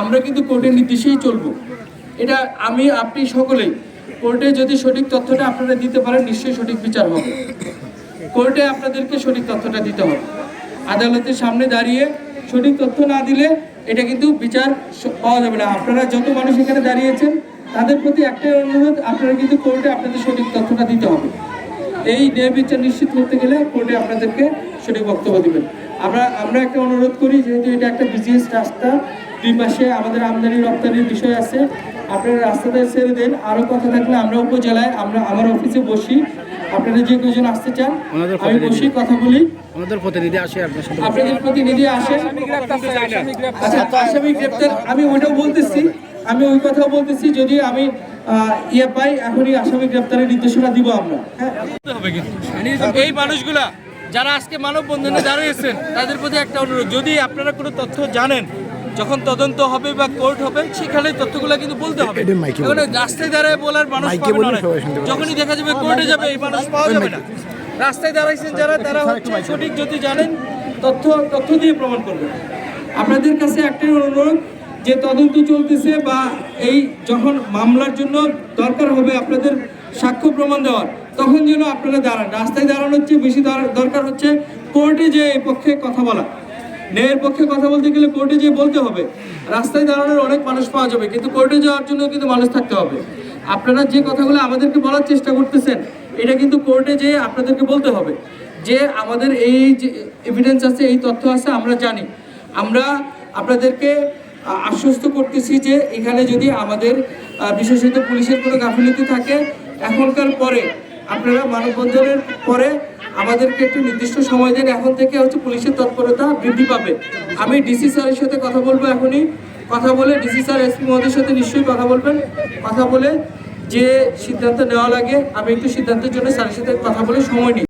আমরা কিন্তু কোর্টের নির্দেশেই চলবো। এটা আমি, আপনি সকলেই, কোর্টে যদি সঠিক তথ্যটা আপনারা দিতে পারেন, নিশ্চয়ই সঠিক বিচার হবে। কোর্টে আপনাদেরকে সঠিক তথ্যটা দিতে হবে। আদালতের সামনে দাঁড়িয়ে সঠিক তথ্য না দিলে এটা কিন্তু বিচার পাওয়া যাবে না। আপনারা যত মানুষ এখানে দাঁড়িয়েছেন, তাদের প্রতি একটাই অনুরোধ, আপনারা কিন্তু কোর্টে আপনাদের সঠিক তথ্যটা দিতে হবে। এই ন্যায় বিচার নিশ্চিত করতে গেলে কোর্টে আপনাদেরকে সঠিক বক্তব্য দিবেন। আমরা আমরা একটা অনুরোধ করি যেহেতু এটা একটা বিজিনেস রাস্তা দুই পাশে আমাদের আমদানি রপ্তানির বিষয় আছে আপনারা রাস্তাটা ছেড়ে দেন। আরও কথা থাকলে আমরা উপজেলায় আমরা আমার অফিসে বসি। আপনারা যে কজন আসতে চান আমি বসি কথা বলি। আমাদের প্রতিনিধি আসে আপনাদের প্রতিনিধি আসেন আচ্ছা আসামি গ্রেপ্তার আমি ওইটাও বলতেছি আমি ওই কথাও বলতেছি যদি আমি ইয়ে পাই এখনই আসামি গ্রেপ্তারের নির্দেশনা দিব আমরা। হ্যাঁ। হবে কিন্তু। এই মানুষগুলা যারা আজকে মানববন্ধনে দাঁড়িয়েছেন তাদের প্রতি একটা অনুরোধ। যদি আপনারা কোনো তথ্য জানেন যখন তদন্ত হবে বা কোর্ট হবে সেখানে তথ্যগুলো কিন্তু বলতে হবে। এখন রাস্তায় দাঁড়ায় বলার মানুষ পাবে না যখনই দেখা যাবে কোর্টে যাবে এই মানুষ পাওয়া যাবে না। রাস্তায় দাঁড়াইছেন যারা তারা হচ্ছে সঠিক যদি জানেন তথ্য তথ্য দিয়ে প্রমাণ করবেন। আপনাদের কাছে একটাই অনুরোধ যে তদন্ত চলতেছে বা এই যখন মামলার জন্য দরকার হবে আপনাদের সাক্ষ্য প্রমাণ দেওয়ার, তখন যেন আপনারা দাঁড়ান। রাস্তায় দাঁড়ানোর চেয়ে বেশি দর- দরকার হচ্ছে কোর্টে যে এই পক্ষে কথা বলা। ন্যায়ের পক্ষে কথা বলতে গেলে কোর্টে যে বলতে হবে। রাস্তায় দাঁড়ানোর অনেক মানুষ পাওয়া যাবে, কিন্তু কোর্টে যাওয়ার জন্য কিন্তু মানুষ থাকতে হবে। আপনারা যে কথাগুলো আমাদেরকে বলার চেষ্টা করতেছেন, এটা কিন্তু কোর্টে যেয়ে আপনাদেরকে বলতে হবে যে আমাদের এই যে এভিডেন্স আছে, এই তথ্য আছে, আমরা জানি। আমরা আপনাদেরকে আশ্বস্ত করতেছি যে এখানে যদি আমাদের বিশেষত পুলিশের কোনো গাফিলতি থাকে, এখনকার পরে আপনারা মানববন্ধনের পরে আমাদেরকে একটু নির্দিষ্ট সময় দেন। এখন থেকে হচ্ছে পুলিশের তৎপরতা বৃদ্ধি পাবে। আমি ডিসি স্যারের সাথে কথা বলব এখনই। কথা বলে ডিসি স্যার, এসপি মহোদয়ের সাথে নিশ্চয়ই কথা বলবেন। কথা বলে যে সিদ্ধান্ত নেওয়া লাগে, আমি একটু সিদ্ধান্তের জন্য স্যারের সাথে কথা বলে সময় নিই।